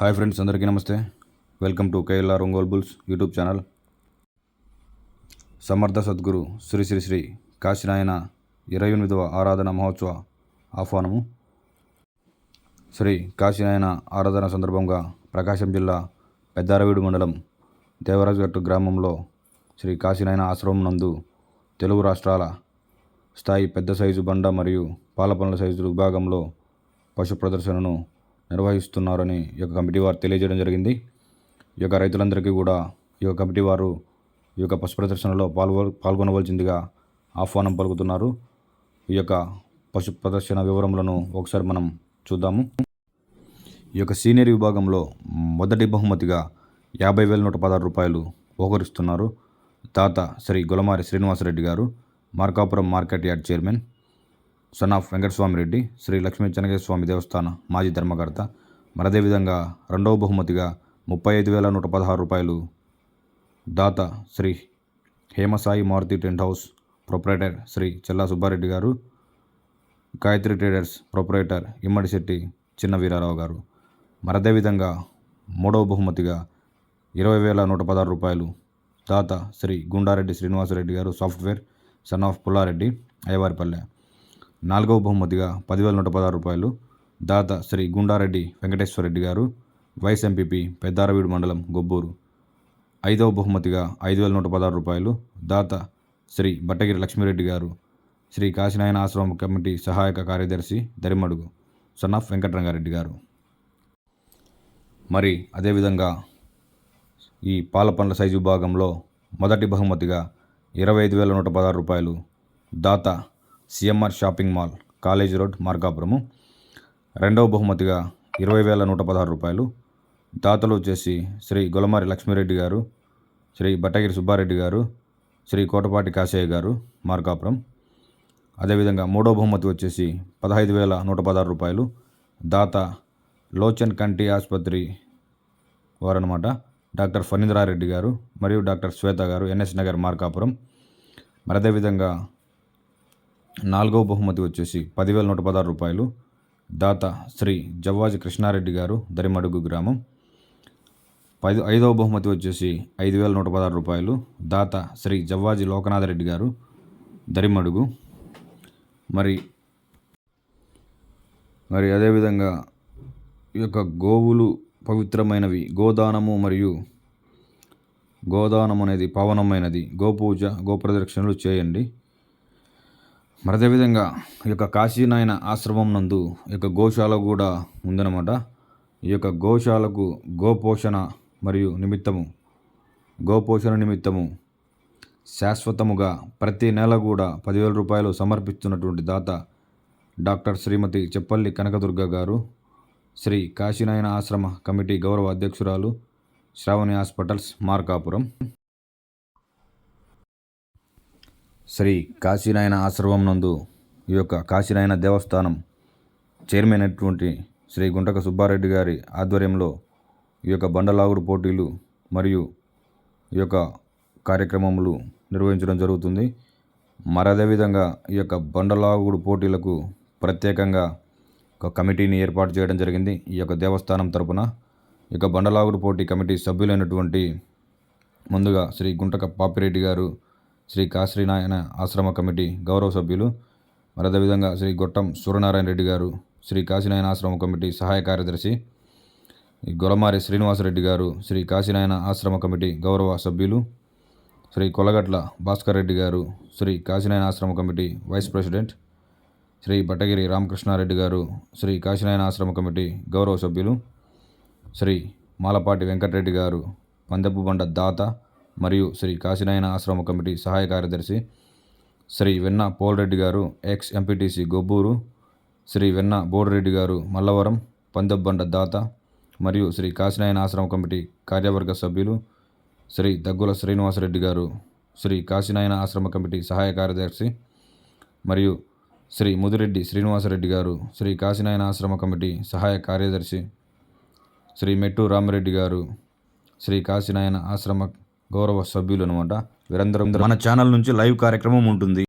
Hi friends అందరికీ నమస్తే. Welcome to KLR Ongole bulls YouTube channel. సమర్థ సద్గురు శ్రీ శ్రీ శ్రీ కాశీనాయన ఇరవై ఎనిమిదవ ఆరాధన మహోత్సవ ఆహ్వానము. శ్రీ కాశీనాయన ఆరాధన సందర్భంగా ప్రకాశం జిల్లా పెద్దారవీడు మండలం దేవరాజుగట్టు గ్రామంలో శ్రీ కాశీనాయన ఆశ్రమం నందు తెలుగు రాష్ట్రాల స్థాయి పెద్ద సైజు బండ మరియు పాల పనుల సైజు విభాగంలో పశు ప్రదర్శనను నిర్వహిస్తున్నారని ఈ యొక్క కమిటీ వారు తెలియజేయడం జరిగింది. ఈ యొక్క రైతులందరికీ కూడా ఈ యొక్క కమిటీ వారు ఈ యొక్క పశు ప్రదర్శనలో పాల్గొ పాల్గొనవలసిందిగా ఆహ్వానం పలుకుతున్నారు. ఈ యొక్క పశు ప్రదర్శన వివరములను ఒకసారి మనం చూద్దాము. ఈ యొక్క సీనియర్ విభాగంలో మొదటి బహుమతిగా యాభై వేల నూట పదహారు రూపాయలు బహుకరిస్తున్నారు తాత Shri Gulamari Srinivasareddy garu Markapuram market yard chairman son of Venkataswami Reddy Shri Lakshmi Chenageswara Swamy దేవస్థాన మాజీ ధర్మకర్త. మరి అదేవిధంగా రెండవ బహుమతిగా ముప్పై ఐదు వేల నూట పదహారు రూపాయలు దాత Shri Hemasai Maruthi tent house proprietor Shri Chella Subbareddy garu Gayatri traders proprietor Immadisetti చిన్న వీరారావు గారు. మరి అదేవిధంగా మూడవ బహుమతిగా ఇరవై వేల నూట పదహారు రూపాయలు దాత Shri Gundareddy Srinivasareddy garu software son of Pullareddy Ayyavaripalle. నాలుగవ బహుమతిగా పదివేల నూట పదహారు రూపాయలు దాత శ్రీ గుండారెడ్డి వెంకటేశ్వరరెడ్డి గారు వైస్ ఎంపీపీ పెద్దారవీడు మండలం గొబ్బూరు. ఐదవ బహుమతిగా ఐదు వేల నూట పదహారు రూపాయలు దాత శ్రీ బట్టగిరి లక్ష్మీరెడ్డి గారు శ్రీ కాశీనాయన ఆశ్రమం కమిటీ సహాయక కార్యదర్శి దరిమడుగు సన్ ఆఫ్ వెంకటరంగారెడ్డి గారు. మరి అదేవిధంగా ఈ పాల పండ్ల సైజు విభాగంలో మొదటి బహుమతిగా ఇరవై ఐదు వేల నూట పదహారు రూపాయలు దాత CMR shopping mall college road Markapuram రెండవ బహుమతిగా ఇరవై వేల నూట పదహారు రూపాయలు. దాతలు వచ్చేసి శ్రీ గొలమారి లక్ష్మీరెడ్డి గారు శ్రీ బట్టగిరి సుబ్బారెడ్డి గారు శ్రీ కోటపాటి కాశయ్య గారు మార్కాపురం అదేవిధంగా మూడో బహుమతి వచ్చేసి పదహైదు వేల నూట పదహారు రూపాయలు. దాత లోచన్ కంటి ఆసుపత్రి వారనమాట డాక్టర్ ఫణీంద్రారెడ్డి గారు మరియు డాక్టర్ శ్వేత గారు ఎన్ఎస్ నగర్ మార్కాపురం మరి అదేవిధంగా నాలుగవ బహుమతి వచ్చేసి పదివేల నూట పదహారు రూపాయలు. దాత శ్రీ జవ్వాజి కృష్ణారెడ్డి గారు దరిమడుగు గ్రామం. పది ఐదవ బహుమతి వచ్చేసి ఐదు వేల నూట పదహారు రూపాయలు. దాత శ్రీ జవ్వాజి లోకనాథరెడ్డి గారు దరిమడుగు. మరి మరి అదేవిధంగా ఈ యొక్క గోవులు పవిత్రమైనవి. గోదానము మరియు గోదానం అనేది పావనమైనది. గోపూజ గోప్రదక్షిణలు చేయండి. మరి అదేవిధంగా ఈ యొక్క కాశీనాయన ఆశ్రమం నందు ఈ యొక్క గోశాల కూడా ఉందన్నమాట. ఈ యొక్క గోశాలకు గోపోషణ మరియు నిమిత్తము గోపోషణ నిమిత్తము శాశ్వతముగా ప్రతి నెల కూడా పదివేల రూపాయలు సమర్పిస్తున్నటువంటి దాత డాక్టర్ శ్రీమతి చెప్పల్లి కనకదుర్గ గారు శ్రీ కాశీనాయన ఆశ్రమ కమిటీ గౌరవ అధ్యక్షురాలు శ్రావణి హాస్పిటల్స్ మార్కాపురం. శ్రీ కాశీనాయన ఆశ్రమం నందు ఈ యొక్క కాశీనాయన దేవస్థానం చైర్మన్ అయినటువంటి శ్రీ గుంటక సుబ్బారెడ్డి గారి ఆధ్వర్యంలో ఈ యొక్క బండలాగుడు పోటీలు మరియు ఈ యొక్క కార్యక్రమములు నిర్వహించడం జరుగుతుంది. మరి అదేవిధంగా ఈ యొక్క బండలాగుడు పోటీలకు ప్రత్యేకంగా ఒక కమిటీని ఏర్పాటు చేయడం జరిగింది. ఈ యొక్క దేవస్థానం తరపున ఈ యొక్క బండలాగుడు పోటీ కమిటీ సభ్యులైనటువంటి ముందుగా శ్రీ గుంటక పాపిరెడ్డి గారు శ్రీ కాశ్రీనాయన ఆశ్రమ కమిటీ గౌరవ సభ్యులు మరి అదేవిధంగా శ్రీ గొట్టం సూర్యనారాయణ రెడ్డి గారు శ్రీ కాశీనాయన ఆశ్రమ కమిటీ సహాయ కార్యదర్శి గొలమారి శ్రీనివాసరెడ్డి గారు శ్రీ కాశీనాయన ఆశ్రమ కమిటీ గౌరవ సభ్యులు శ్రీ కొలగట్ల భాస్కర్ రెడ్డి గారు శ్రీ కాశీనాయన ఆశ్రమ committee vice president Shri Bhattagiri Ramakrishnareddy garu Shri Kasinayana ఆశ్రమ కమిటీ గౌరవ సభ్యులు శ్రీ మాలపాటి వెంకటరెడ్డి గారు పందెపు బండ దాత మరియు శ్రీ కాశీనాయన ఆశ్రమ కమిటీ సహాయ కార్యదర్శి శ్రీ వెన్న పోల్రెడ్డి గారు ఎక్స్ ఎంపీటీసీ గొబ్బూరు శ్రీ వెన్న బోడిరెడ్డి గారు మల్లవరం పందెబ్బండ దాత మరియు శ్రీ కాశీనాయన ఆశ్రమ కమిటీ కార్యవర్గ సభ్యులు శ్రీ దగ్గుల శ్రీనివాసరెడ్డి గారు శ్రీ కాశీనాయన ఆశ్రమ కమిటీ సహాయ కార్యదర్శి మరియు శ్రీ ముదిరెడ్డి శ్రీనివాసరెడ్డి గారు శ్రీ కాశీనాయన ఆశ్రమ కమిటీ సహాయ కార్యదర్శి శ్రీ మెట్టు రామిరెడ్డి గారు శ్రీ కాశీనాయన ఆశ్రమ గౌరవ సభ్యులు అనమాట వీరందరూ మన ఛానల్ నుంచి లైవ్ కార్యక్రమం ఉంటుంది.